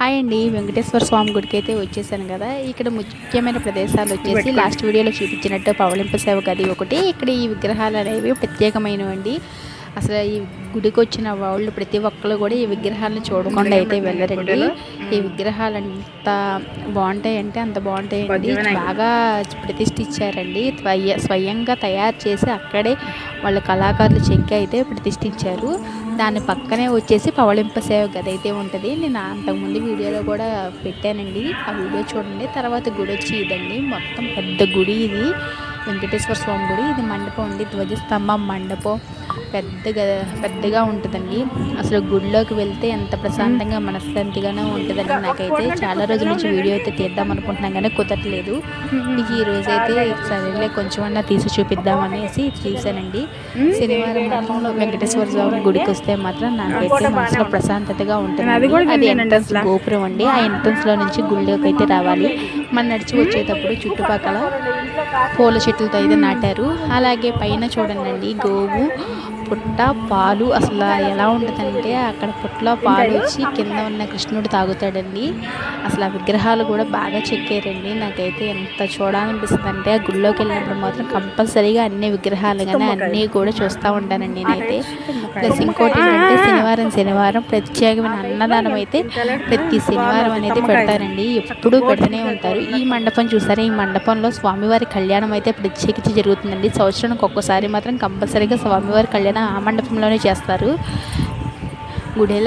Hi అండి వెంకటేశ్వర స్వామి గుడికి అయితే వచ్చేసాను కదా. ఇక్కడ ముఖ్యమైన ప్రదేశాలు వచ్చేసి లాస్ట్ వీడియోలో చూపించినట్టు పవళింప సేవ గది ఒకటి. ఇక్కడ ఈ విగ్రహాలు అనేవి ప్రత్యేకమైనవండి. అసలు ఈ గుడికి వచ్చిన వాళ్ళు ప్రతి ఒక్కరు కూడా ఈ విగ్రహాలను చూడకుండా అయితే వెళ్ళరండి. ఈ విగ్రహాలు అంత బాగుంటాయంటే అంత బాగుంటాయండి. బాగా ప్రతిష్ఠించారండి. స్వయ స్వయంగా తయారు చేసి అక్కడే వాళ్ళ కళాకారులు చెక్కి అయితే ప్రతిష్ఠించారు. దాని పక్కనే వచ్చేసి పవళింప సేవ గది అయితే ఉంటుంది. నేను అంతకుముందు వీడియోలో కూడా పెట్టానండి. ఆ వీడియో చూడండి. తర్వాత గుడి వచ్చి ఇదండి. మొత్తం పెద్ద గుడి ఇది. వెంకటేశ్వర స్వామి గుడి. ఇది మండపం ఉంది ధ్వజస్తంభం మండపం. పెద్దగా పెద్దగా ఉంటుందండి. అసలు గుడిలోకి వెళ్తే ఎంత ప్రశాంతంగా మనశ్శాంతిగానే ఉంటుందండి నాకైతే. చాలా రోజుల నుంచి వీడియో అయితే తీద్దాం అనుకుంటున్నాం కానీ కుదరట్లేదు. మీకు ఈ రోజు అయితే సరేలే కొంచెం అన్నా తీసి చూపిద్దాం అనేసి తీసానండి శనివారం మాత్రం వెంకటేశ్వర స్వామి గుడికి వస్తే మాత్రం నాకైతే మనసులో ప్రశాంతతగా ఉంటుంది. అది ఎంట్రన్స్ గోపురం అండి. ఆ ఎంట్రన్స్లో నుంచి గుడిలోకి అయితే రావాలి. మనం నడిచి వచ్చేటప్పుడు చుట్టుపక్కల పూల చెట్లతో అయితే నాటారు. అలాగే పైన చూడండి గోవు పుట్ట పాలు. అసలు ఎలా ఉంటుందంటే అక్కడ పుట్టలో పాలు వచ్చి కింద ఉన్న కృష్ణుడు తాగుతాడండి. అసలు ఆ విగ్రహాలు కూడా బాగా చెక్కారండి. నాకైతే ఎంత చూడాలనిపిస్తుంది అంటే ఆ గుళ్ళోకి వెళ్ళినప్పుడు మాత్రం కంపల్సరీగా అన్ని విగ్రహాలు కానీ అన్నీ కూడా చూస్తూ ఉంటానండి నేనైతే. ప్లస్ ఇంకోటి ఏంటంటే శనివారం శనివారం ప్రత్యేకమైన అన్నదానం అయితే ప్రతి శనివారం అనేది పెడతారండి. ఎప్పుడూ పెడుతూనే ఉంటారు. ఈ మండపం చూసారా? ఈ మండపంలో స్వామివారి కళ్యాణం అయితే ప్రత్యేకించి జరుగుతుందండి. సంవత్సరానికి ఒక్కసారి మాత్రం కంపల్సరీగా స్వామివారి కళ్యాణం ఆ మండపంలోనే చేస్తారు. గుడేలా